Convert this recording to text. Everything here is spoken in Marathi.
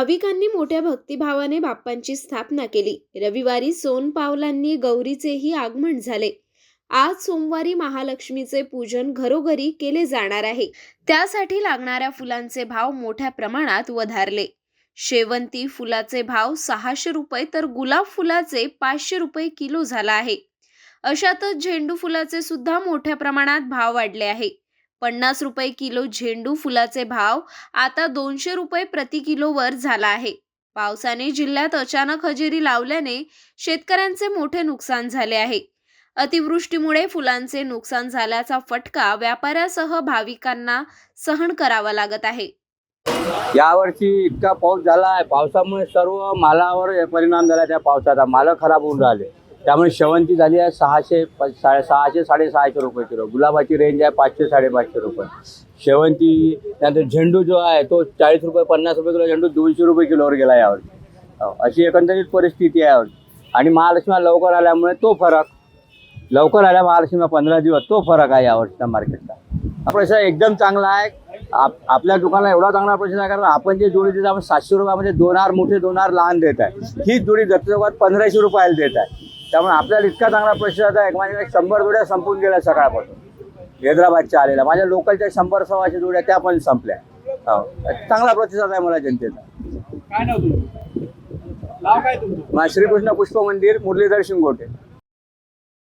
भाविकांनी मोठ्या भक्तिभावाने बाप्पांची स्थापना केली. रविवारी सोनपावलांनी गौरीचेही आगमन झाले. आज सोमवारी महालक्ष्मीचे पूजन घरोघरी केले जाणार आहे. त्यासाठी लागणाऱ्या फुलांचे भाव मोठ्या प्रमाणात वधारले. शेवंती फुलाचे भाव सहाशे रुपये तर गुलाब फुलाचे पाचशे रुपये किलो झाला आहे. अशातच झेंडू फुलाचे सुद्धा मोठ्या प्रमाणात भाव वाढले आहे. पन्नास रुपये किलो झेंडू फुलाचे भाव आता दोनशे रुपये प्रति किलोवर झाला आहे. पावसाने जिल्ह्यात अचानक हजेरी लावल्याने शेतकऱ्यांचे मोठे नुकसान झाले आहे. अतिवृष्टीमुळे फुलांचे नुकसान झाल्याचा फटका व्यापाऱ्यासह भाविकांना सहन करावा लागत आहे. यावर्षी इतका पाऊस झाला आहे. पावसामुळे सर्व मालावर परिणाम झाला. त्या पावसाचा माल खराब होऊन राहिले. त्यामुळे शेवंती झाली आहे सहाशे साडे सहाशे साडेसहाशे रुपये किलो. गुलाबाची रेंज आहे पाचशे साडेपाचशे रुपये. शेवंती त्यानंतर झेंडू जो आहे तो चाळीस रुपये पन्नास रुपये किलो झेंडू दोनशे रुपये किलोवर गेला यावरती हो, अशी एकंदरीत परिस्थिती आहे यावर्षी. आणि महालक्ष्मी लवकर आल्यामुळे तो फरक लवकर आल्या महालक्ष्मी पंधरा दिवस तो फरक आहे यावर्षीच्या मार्केटचा. हा एकदम चांगला आहे. आप आपल्या दुकानाला एवढा चांगला प्रश्न आहे कारण आपण जे जोडी देतो आपण सातशे रुपयामध्ये दोन हार मोठे दोन हार लहान देत आहे. हीच जोडी दत्तचौकात पंधराशे रुपयाला देत आहे त्यामुळे आपल्याला इतका चांगला प्रतिसाद आहे माझ्या शंभर जोड्या संपून गेल्या सकाळपासून. हैदराबादच्या आलेल्या. माझ्या लोकलच्या शंभर सव्वाशे जोड्या त्या पण संपल्या. हो. चांगला प्रतिसाद आहे मला जनतेचा. काय नाव काय माझं श्रीकृष्ण पुष्प मंदिर मुरलीधर शिंगोटे.